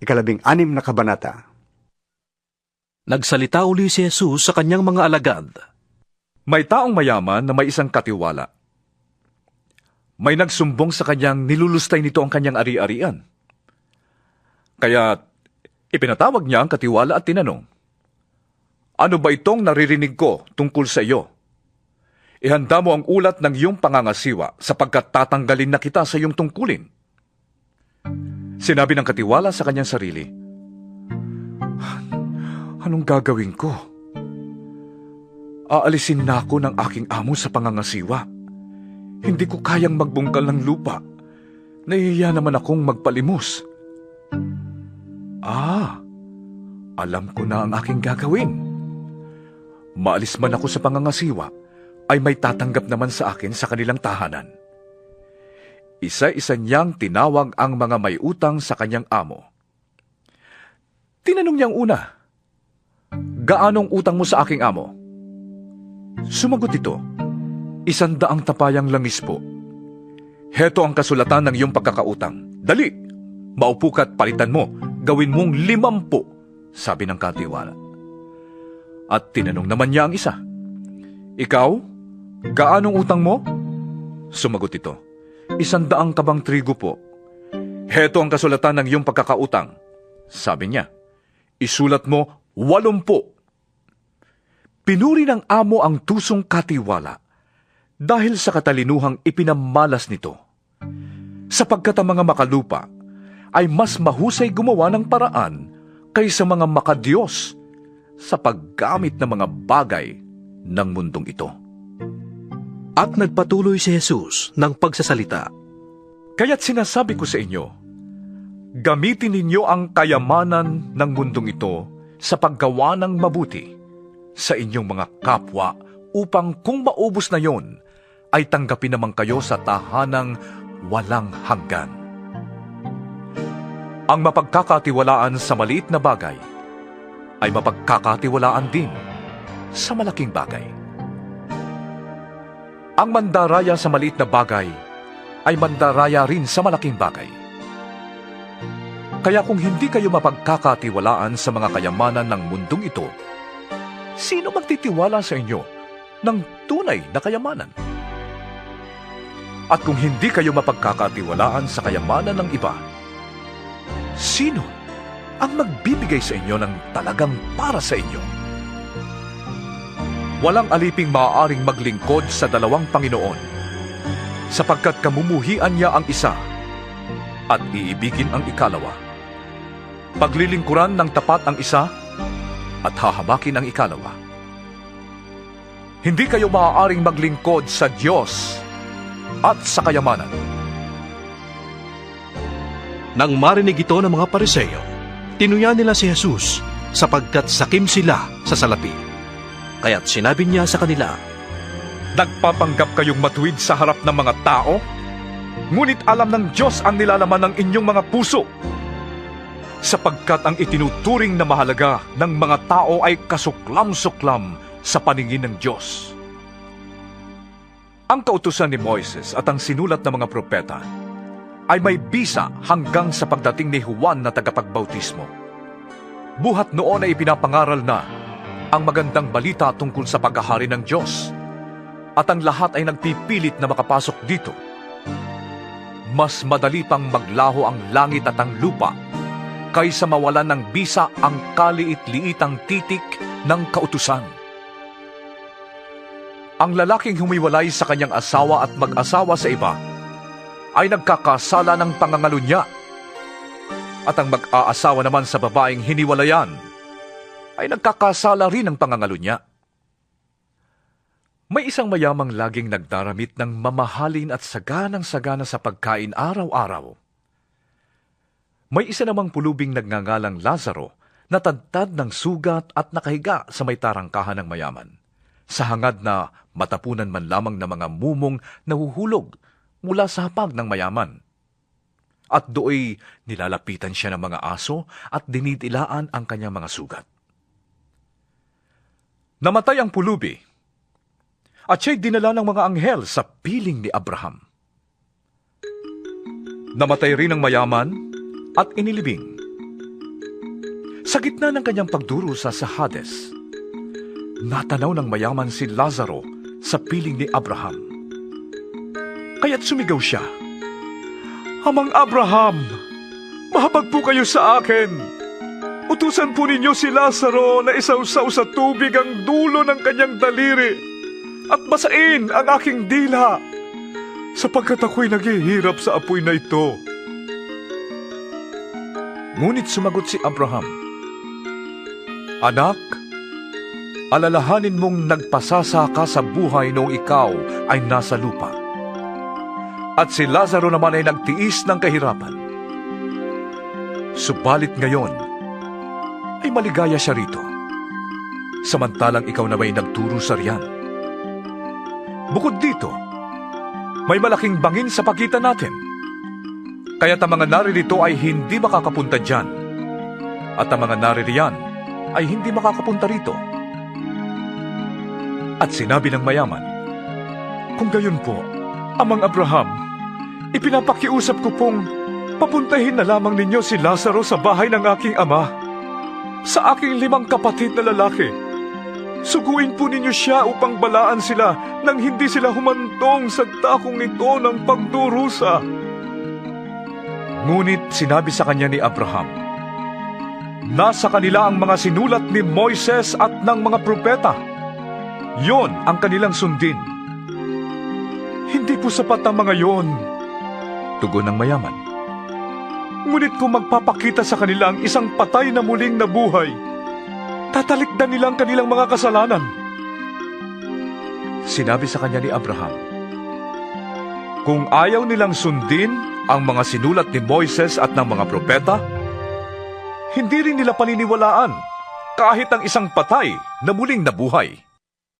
ikalabing anim na kabanata. Nagsalita uli si Jesus sa kanyang mga alagad. May taong mayaman na may isang katiwala. May nagsumbong sa kanyang nilulustay nito ang kanyang ari-arian. Kaya ipinatawag niya ang katiwala at tinanong, Ano ba itong naririnig ko tungkol sa iyo? Ihanda mo ang ulat ng iyong pangangasiwa sapagkat tatanggalin na kita sa iyong tungkulin. Sinabi ng katiwala sa kanyang sarili, Anong gagawin ko? Aalisin na ako ng aking amo sa pangangasiwa. Hindi ko kayang magbungkal ng lupa. Nahihiya naman akong magpalimos. Ah, alam ko na ang aking gagawin. Maalis man ako sa pangangasiwa, ay may tatanggap naman sa akin sa kanilang tahanan. Isa-isa niyang tinawag ang mga may utang sa kanyang amo. Tinanong niyang una, Gaanong utang mo sa aking amo? Sumagot ito, Isandaang tapayang langis po. Heto ang kasulatan ng iyong pagkakautang. Dali! Maupo ka't palitan mo. Gawin mong limampu, sabi ng katiwala. At tinanong naman niya ang isa. Ikaw, gaanong utang mo? Sumagot ito, Isandaang kabang trigo po. Heto ang kasulatan ng iyong pagkakautang. Sabi niya, isulat mo walumpu. Pinuri ng amo ang tusong katiwala dahil sa katalinuhang ipinamalas nito. Sapagkat ang mga makalupa ay mas mahusay gumawa ng paraan kaysa mga makadiyos sa paggamit ng mga bagay ng mundong ito. At nagpatuloy si Jesus ng pagsasalita. Kaya't sinasabi ko sa inyo, gamitin ninyo ang kayamanan ng mundong ito sa paggawa ng mabuti sa inyong mga kapwa upang kung maubos na yon, ay tanggapin naman kayo sa tahanang walang hanggan. Ang mapagkakatiwalaan sa maliit na bagay ay mapagkakatiwalaan din sa malaking bagay. Ang mandaraya sa maliit na bagay ay mandaraya rin sa malaking bagay. Kaya kung hindi kayo mapagkakatiwalaan sa mga kayamanan ng mundong ito, sino magtitiwala sa inyo ng tunay na kayamanan? At kung hindi kayo mapagkakatiwalaan sa kayamanan ng iba, sino ang magbibigay sa inyo ng talagang para sa inyo? Walang aliping maaaring maglingkod sa dalawang Panginoon, sapagkat kamumuhian niya ang isa at iibigin ang ikalawa. Paglilingkuran ng tapat ang isa at hahamakin ang ikalawa. Hindi kayo maaaring maglingkod sa Diyos at sa kayamanan. Nang marinig ito ng mga pariseyo, tinuya nila si Jesus sapagkat sakim sila sa salapi. Kaya't sinabi niya sa kanila, Nagpapanggap kayong matuwid sa harap ng mga tao? Ngunit alam ng Diyos ang nilalaman ng inyong mga puso. Sapagkat ang itinuturing na mahalaga ng mga tao ay kasuklam-suklam sa paningin ng Diyos. Ang kautusan ni Moises at ang sinulat ng mga propeta ay may bisa hanggang sa pagdating ni Juan na tagapagbautismo. Buhat noon ay ipinapangaral na ang magandang balita tungkol sa paghahari ng Diyos at ang lahat ay nagpipilit na makapasok dito. Mas madali pang maglaho ang langit at ang lupa kaysa mawalan ng bisa ang kaliit-liitang titik ng kautusan. Ang lalaking humiwalay sa kanyang asawa at mag-asawa sa iba ay nagkakasala ng pangangalunya. At ang mag-aasawa naman sa babaeng hiniwalayan ay nagkakasala rin ng pangangalunya. May isang mayamang laging nagdaramit ng mamahalin at saganang-sagana sa pagkain araw-araw. May isa namang pulubing nagngangalang Lazaro na tadtad ng sugat at nakahiga sa may tarangkahan ng mayaman. Sa hangad na matapunan man lamang ng mga mumong nahuhulog mula sa hapag ng mayaman. At dooy nilalapitan siya ng mga aso at dinidilaan ang kanyang mga sugat. Namatay ang pulubi at siya'y dinala ng mga anghel sa piling ni Abraham. Namatay rin ang mayaman at inilibing. Sa gitna ng kanyang pagdurusa sa Hades, natanaw ng mayaman si Lazaro sa piling ni Abraham. Kaya't sumigaw siya, Amang Abraham, mahabag po kayo sa akin. Utusan po ninyo si Lazaro na isawsaw sa tubig ang dulo ng kanyang daliri at basain ang aking dila sapagkat ako'y naghihirap sa apoy na ito. Ngunit sumagot si Abraham, Anak, alalahanin mong nagpasasa ka sa buhay noong ikaw ay nasa lupa. At si Lazaro naman ay nagtiis ng kahirapan. Subalit ngayon, ay maligaya siya rito. Samantalang ikaw na may nagturo sa riyan. Bukod dito, may malaking bangin sa pagitan natin. Kaya't ang mga naririto ay hindi makakapunta dyan. At ang mga naririyan ay hindi makakapunta rito. At sinabi ng mayaman, Kung gayon po, Amang Abraham, ipinapakiusap ko pong papuntahin na lamang ninyo si Lazaro sa bahay ng aking ama. Sa aking limang kapatid na lalaki. Suguin po ninyo siya upang balaan sila nang hindi sila humantong sa takong ito ng pagdurusa. Ngunit sinabi sa kanya ni Abraham, Nasa kanila ang mga sinulat ni Moises at ng mga propeta. Yon ang kanilang sundin. Hindi po sapat ang mga yon. Tugon ng mayaman. Ngunit kung magpapakita sa kanila ang isang patay na muling nabuhay, tatalikdan nila ang kanilang mga kasalanan. Sinabi sa kanya ni Abraham, Kung ayaw nilang sundin ang mga sinulat ni Moises at ng mga propeta, hindi rin nila paniniwalaan kahit ang isang patay na muling nabuhay.